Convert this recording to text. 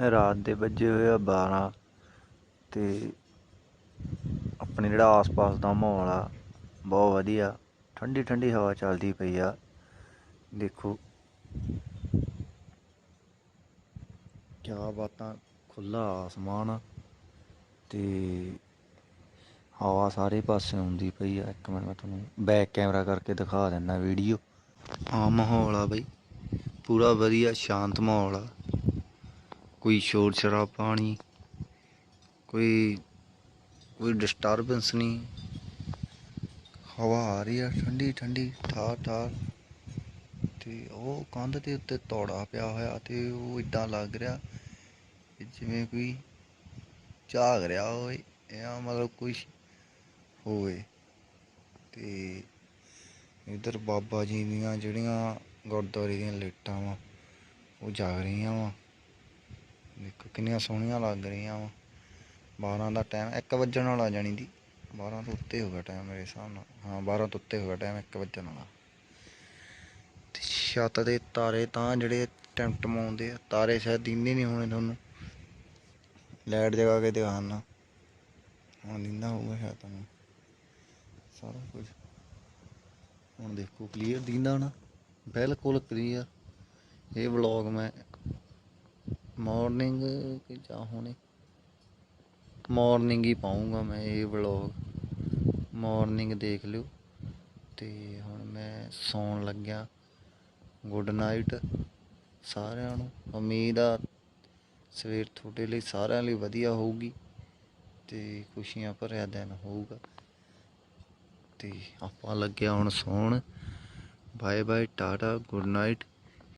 ਰਾਤ ਦੇ ਵੱਜੇ ਹੋਏ ਆ 12 ਤੇ ਆਪਣੇ ਜਿਹੜਾ ਆਸ-ਪਾਸ ਦਾ ਮਾਹੌਲ ਆ, ਬਹੁਤ ਵਧੀਆ। ਠੰਡੀ ਠੰਡੀ ਹਵਾ ਚੱਲਦੀ ਪਈ ਆ। ਦੇਖੋ। ਕਿਆ ਬਾਤਾਂ ਖੁੱਲਾ ਆਸਮਾਨ ਆ ਤੇ ਹਵਾ ਸਾਰੇ ਪਾਸੇ ਆਉਂਦੀ ਪਈ ਆ। ਇੱਕ ਮਿੰਟ, ਮੈਂ ਤੁਹਾਨੂੰ ਬੈਕ ਕੈਮਰਾ ਕਰਕੇ ਦਿਖਾ ਦਿੰਦਾ ਵੀਡੀਓ। ਆ ਮਾਹੌਲ ਆ ਬਈ। ਪੂਰਾ ਵਧੀਆ, ਸ਼ਾਂਤ ਮਾਹੌਲ ਆ। ਕੋਈ ਸ਼ੋਰ ਸ਼ਰਾਬਾ ਨਹੀਂ ਕੋਈ ਕੋਈ ਡਿਸਟਰਬੈਂਸ ਨਹੀਂ ਹਵਾ ਆ ਰਹੀ ਆ, ਠੰਡੀ ਠੰਡੀ ਠਾਰ ਠਾਰ ਤੇ ਉਹ ਕੰਧ ਦੇ ਉੱਤੇ ਤੌੜਾ ਪਿਆ ਹੋਇਆ ਤੇ ਉਹ ਇਦਾਂ ਲੱਗ ਰਿਹਾ ਜਿਵੇਂ ਕੋਈ ਝਾਗ ਰਿਹਾ ਹੋਵੇ, ਜਾਂ ਮਤਲਬ ਕੁਝ ਹੋਵੇ। ਤੇ ਇਧਰ ਬਾਬਾ ਜੀ ਦੀਆਂ ਜਿਹੜੀਆਂ ਗੁਰਦੁਆਰੇ ਦੀਆਂ ਲਾਈਟਾਂ ਵਾ, ਉਹ ਜਾਗ ਰਹੀਆਂ ਵਾ। ਦੇਖੋ ਕਿੰਨੀਆਂ ਸੋਹਣੀਆਂ ਲੱਗ ਰਹੀਆਂ ਵਾ। 12 ਦਾ ਟਾਈਮ 1 ਵਜਣ ਵਾਲਾ ਜਾਣੀ ਦੀ। 12 ਤੋਂ ਉੱਤੇ ਹੋ ਟਾਈਮ ਮੇਰੇ ਹਿਸਾਬ ਨਾਲ। ਹਾਂ 12 ਤੋਂ ਉੱਤੇ ਹੋ ਟਾਈਮ 1 ਵਜਣ ਵਾਲਾ। ਤੇ ਛੱਤ ਦੇ ਤਾਰੇ ਤਾਂ ਜਿਹੜੇ ਟਮਟਮਾਉਂਦੇ ਆ, ਤਾਰੇ ਸ਼ਾਇਦ ਦਿੰਦੇ ਨਹੀਂ ਹੋਣੇ ਤੁਹਾਨੂੰ। ਲਾਈਟ ਜਗਾ ਕੇ ਦਿਖਾਣਾ ਹੁਣ ਦਿੰਦਾ ਹੋਊਗਾ ਸ਼ਾਇਦ ਤੁਹਾਨੂੰ। ਸਾਰਾ ਕੁਝ ਹੁਣ ਦੇਖੋ ਕਲੀਅਰ ਦਿੰਦਾ ਨਾ ਬਿਲਕੁਲ ਕਲੀਅਰ ਇਹ ਵਲੌਗ ਮੈਂ ਮਾਰਨਿੰਗ ਕਿ ਜਾਂ ਹੁਣੇ? ਮਾਰਨਿੰਗ ਹੀ ਪਾਉਂਗਾ ਮੈਂ ਇਹ ਵਲੌਗ ਮਾਰਨਿੰਗ ਦੇਖ ਲਿਓ। ਤੇ ਹੁਣ ਮੈਂ ਸੌਣ ਲੱਗਿਆ। ਗੁੱਡ ਨਾਈਟ ਸਾਰਿਆਂ ਨੂੰ। ਉਮੀਦ ਆ ਸਵੇਰ ਤੁਹਾਡੇ ਲਈ ਸਾਰਿਆਂ ਲਈ ਵਧੀਆ ਹੋਊਗੀ। ਤੇ ਖੁਸ਼ੀਆਂ ਭਰਿਆ ਦਿਨ ਹੋਊਗਾ। ਤੇ ਆਪਾਂ ਲੱਗਿਆ ਹੁਣ ਸੌਣ। Bye bye tata good night